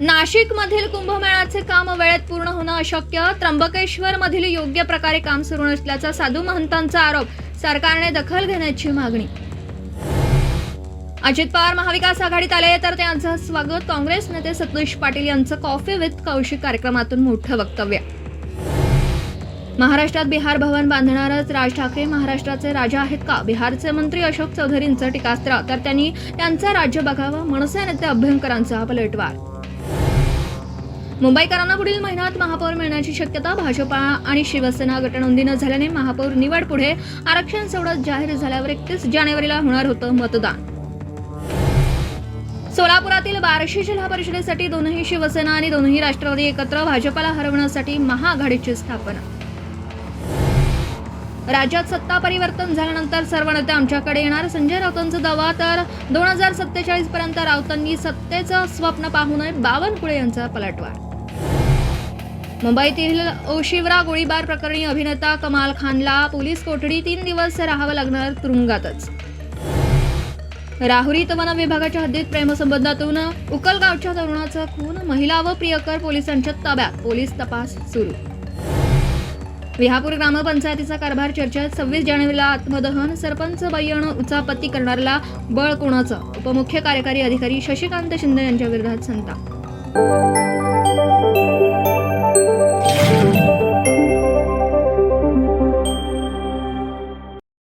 नाशिक मधील कुंभमेळ्याचे काम वेळेत पूर्ण होणं अशक्य. त्र्यंबकेश्वर मधील योग्य प्रकारे काम सुरू नसल्याचा साधू महंतांचा आरोप. सरकारने दखल घेण्याची मागणी. अजित पवार महाविकास आघाडीत आले तर त्यांचं स्वागत. काँग्रेस नेते सतीश पाटील यांचं कॉफी विथ कौशिक कार्यक्रमातून मोठं वक्तव्य. महाराष्ट्रात बिहार भवन बांधणारच राज ठाकरे महाराष्ट्राचे राजा आहेत का? बिहारचे मंत्री अशोक चौधरींचं टीकास्त्र. तर त्यांनी त्यांचं राज्य बघावं मनसे नेते अभ्यंकरांचा पलटवार. मुंबईकरांना पुढील महिन्यात महापौर मिळण्याची शक्यता भाजपा आणि शिवसेना गटनोंदीनं झाल्याने महापौर निवड पुढे आरक्षण सोडत जाहीर झाल्यावर एकतीस जानेवारीला होणार होतं मतदान. सोलापुरातील बार्शी जिल्हा परिषदेसाठी दोनही शिवसेना आणि दोनही राष्ट्रवादी एकत्र भाजपाला हरवण्यासाठी महाआघाडीची स्थापना. राज्यात सत्ता परिवर्तन झाल्यानंतर सर्व नेते आमच्याकडे येणार. संजय राऊतांचा दावा तर दोन हजार सत्तेचाळीस पर्यंत राऊतांनी सत्तेचं स्वप्न पाहू नये. बावनकुळे यांचा पलटवार मुंबईतील ओशिवरा गोळीबार प्रकरणी अभिनेता कमाल खानला पोलीस कोठडी तीन दिवस राहावं लागणार तुरुंगातच. राहुरीत वन विभागाच्या हद्दीत प्रेमसंबंधातून उकलगावच्या तरुणाचा खून महिला व प्रियकर पोलिसांच्या ताब्यात पोलीस तपास सुरू. विहापूर ग्रामपंचायतीचा कारभार चर्चेत सव्वीस जानेवारीला आत्मदहन सरपंच बय्यण उचापत्ती करणाऱ्याला बळ कोणाचं? उपमुख्य कार्यकारी अधिकारी शशिकांत शिंदे यांच्या विरोधात संताप.